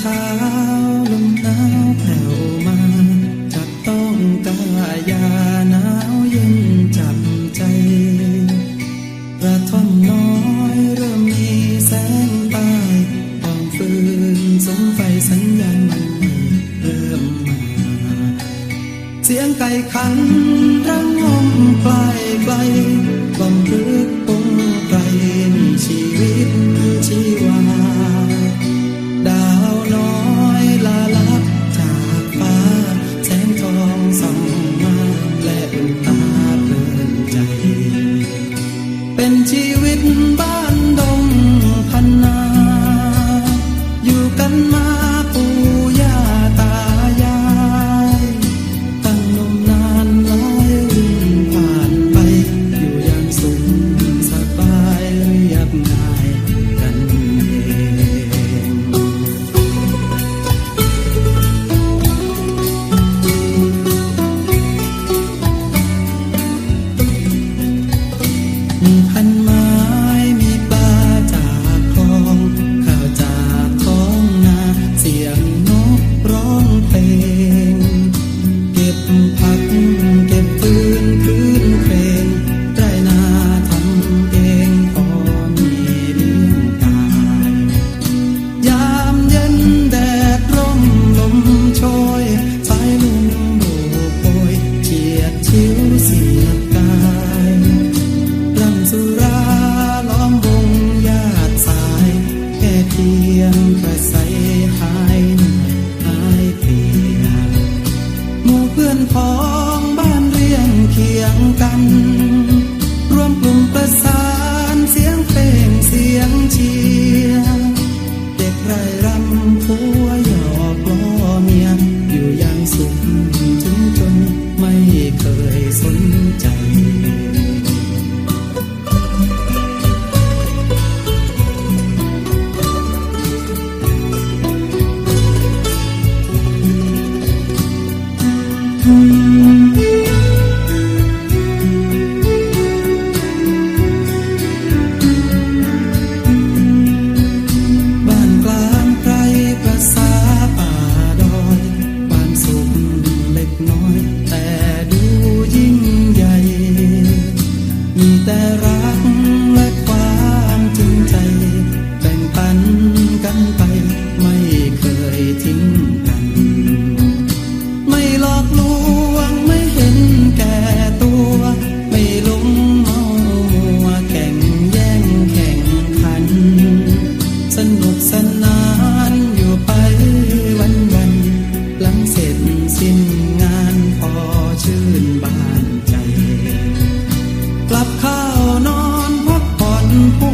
ช้าลมหนาวแผ่วมาจับต้องกายาหนาวเย็นจับใจกระท่อมน้อยเริ่มมีแสงใต้ต้องฟืนสมไฟสัญญาณมันเริ่มมาเสียงไก่ขันรังงมไกลไกลกล่อมรึกปงไกลมีชีวิต 你很。 รักและความจริงใจ แบ่งปันกันไป ไม่เคยทิ้งกัน ไม่หลอกลวงไม่เห็นแก่ตัว ไม่หลงเมามัแข่งแย่งแข่งขัน สนุกสนานอยู่ไปวันวัน หลังเสร็จสิ้นงานพอชื่นบาน tiempo.